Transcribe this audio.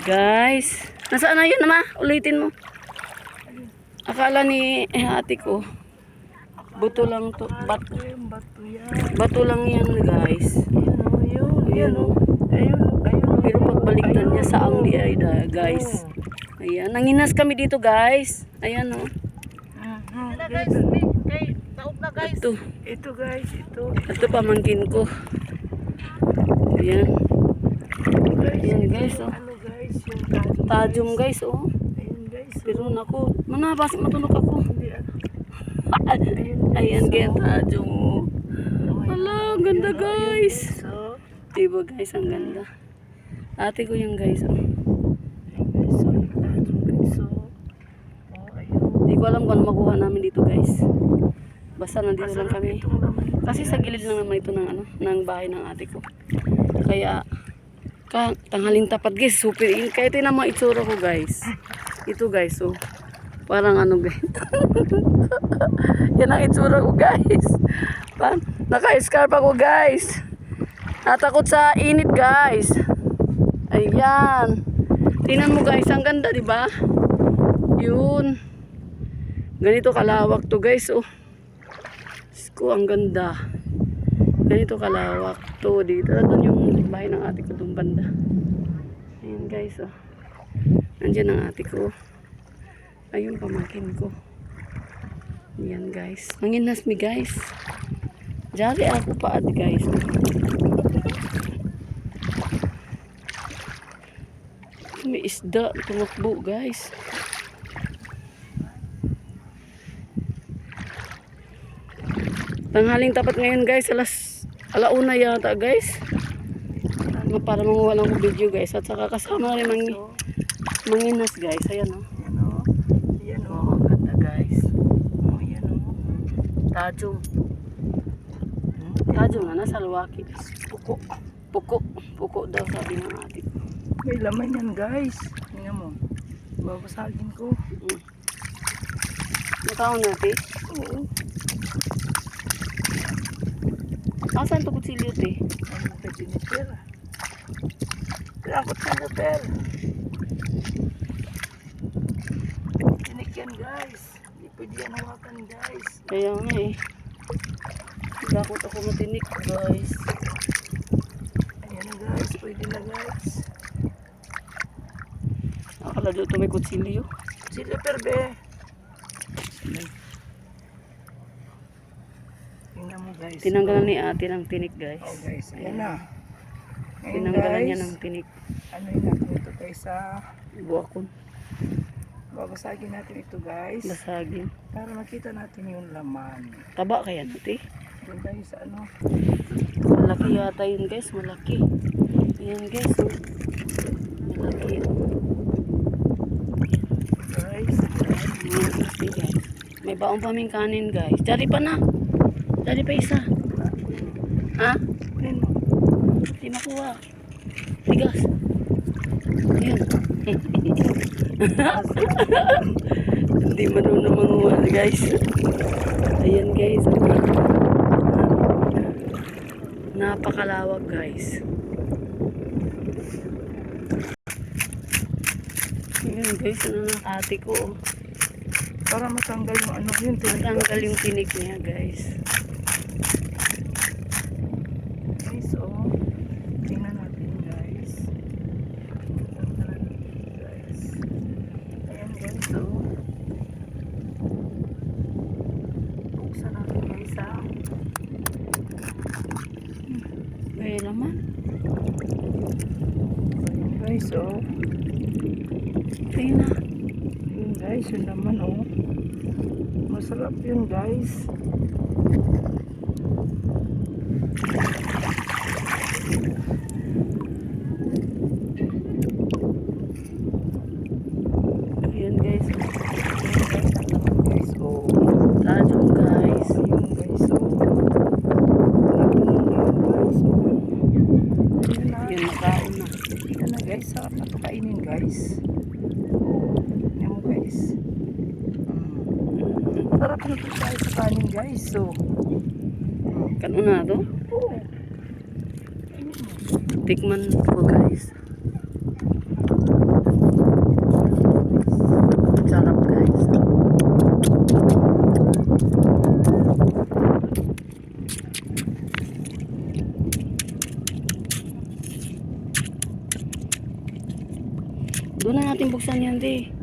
Guys, nasaan na yun ma? Ulitin mo. Akala ni eh, ate ko, buto lang to. Bat, Ito bato yan. bato lang yan guys. O, yun. Ayan o. Ayun o, ayun o. Pero pagbaliktad niya sa ang di ay da, guys. Ayan, nanginas kami dito guys. Ayan o. Mhm. guys, kay taog na guys. Ito. Ito guys, ito. Ito pamangkin ko. Ayan. Ayan guys oh. Guys, yung. Tajum guys oh. Ayun guys. Pero naku, manabas matulog ako. Hindi ah. Ayan kaya tajum oh. Wala, ang ganda guys. So, Diba guys, ang ganda. Ate ko yung guys oh. ayun guys, so, yung tajo guys. So, oh, ayun. Di ko alam kung ano makuha namin dito guys. Basta nandito lang Masarap kami. Kasi sa gilid lang naman ito ng ano, ng bahay ng ate ko. Kaya ka, tanghaling tapat guys, super in. Kaya ito naman itsura ko guys. Ito guys, so parang ano guys. Yan ang itsura ko guys. Naka-scarf ako guys. Natakot sa init guys. Ayan. Tingnan mo guys, ang ganda, di ba? Yun. Ganito kalawak to guys, oh. Diyos ko, ang ganda. Ganito kalawak to dito. Doon yung bahay ng ate ko doon banda. Ayan guys, oh. Nandiyan ang ate ko. Ayun, pamangkin ko. Ayan guys. Manginas mi guys. Jari ako pa at guys. May isda. Tumakbo guys. Tanghaling tapat ngayon guys, alas alauna yata guys. Ano, para manguha lang ko video guys. At saka kasama rin mang, manginas guys. Ayan o. Ayan o. Ayan. Oh, ganda guys. Oh, ayan o. Tajong. Tajong na nasa Luwaki. Puko. Puko. Puko daw sabi ng ate. May laman yan guys. Tingnan mo. Babasagin ko. Mm. Mataon natin. Oo. Asan to kutsilyo te? Ano pa tinipir? Kailangan ko tinipir. Tinik yan guys. Hindi pwede yan hawakan guys. Kaya nga eh. Dakot ako matinik guys. Ayan na guys. Pwede na guys. Akala dito may kutsilyo. Tinipir be. Tingnan mo guys. Tinanggalan ni ate ng tinik guys. Oh guys. Ayan na. Tinanggalan niya guys, ng tinik. Ano yung ito guys sa Buwakon. babasagin natin ito guys. Basagin. Para makita natin yung laman. Taba kaya natin. Doon tayo sa ano. Malaki yata yun guys. Malaki. Ayan guys. Oh. Malaki. Guys. Ayan, malaki guys. May baong paming kanin guys. Dari pa na. Dari pa isa. Ha? Mo. Makuha. Tigas. Ayan. Hindi marunong manguha guys. Ayan guys. Napakalawak guys. Ayan guys, ano na ate ko. oh. Para matanggal yung ano yun. tinik, Tanggal guys. yung tinik niya. Guys, oh. Tingnan natin guys. Tanggalan natin, guys. Ayan guys, oh. Buksan natin guys, ah. Kaya naman. Ayan guys, oh. Kaya na. Yun guys, yun naman, oh. Masarap yun guys. Tara dito tayo sa kanin guys. So, kanuna to? Oo. Tikman ko guys. Sarap guys. Doon na natin buksan yan, di.